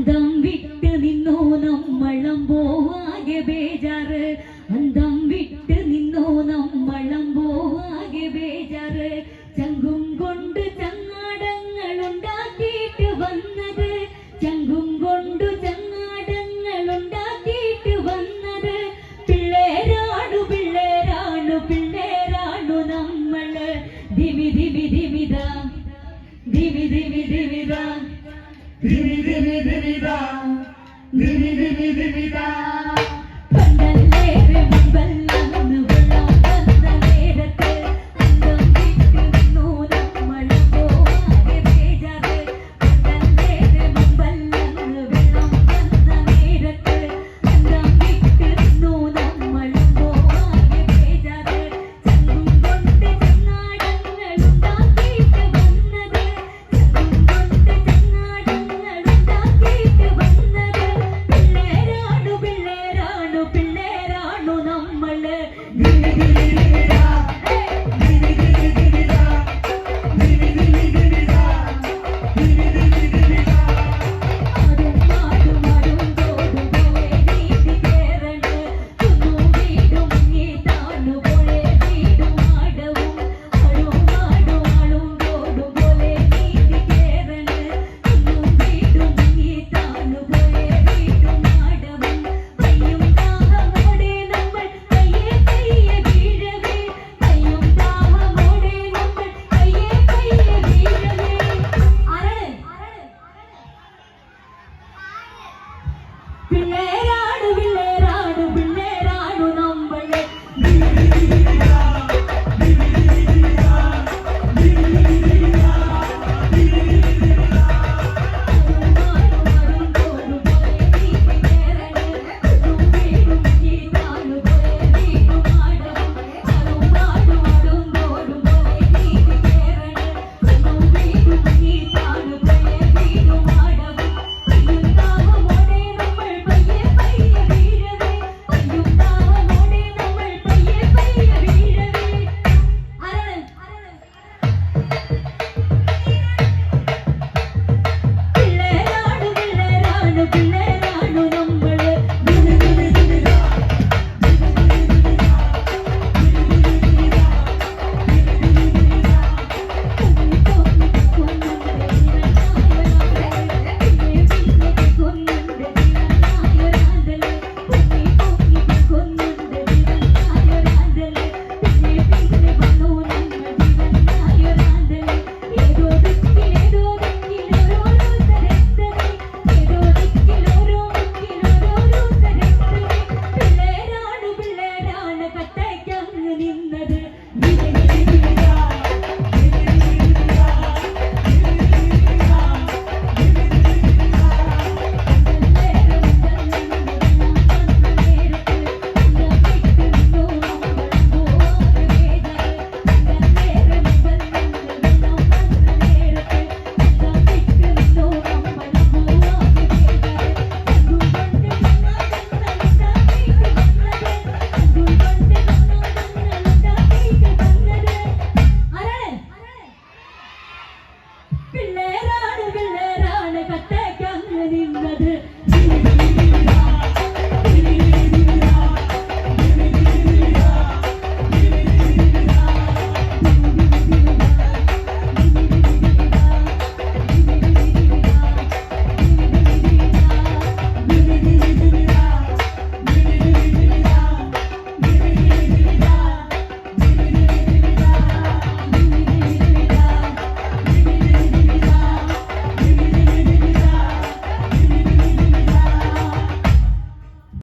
അന്തം വിട്ട് നിന്നോ നമ്മളം പോവാകെ ബേജാറ്. അന്തം വിട്ട് നിന്നോ നമ്മളം പോവാകെ ബേജാറ്. ചങ്കും കൊണ്ട് ചങ്ങാടങ്ങൾ ഉണ്ടാക്കിയിട്ട് വന്നത്. ചങ്കും കൊണ്ട് ചങ്ങാടങ്ങൾ ഉണ്ടാക്കിയിട്ട് വന്നത്. പിള്ളേരാണു പിള്ളേരാണു പിള്ളേരാണു നമ്മൾ. ധിമി ധിമി ധിമിത. ധിമി ധിമി ധിമിത. ധിമി ധിമി down. Dimmy, dimmy, dimmy, Thank you. Play. നിന്നത്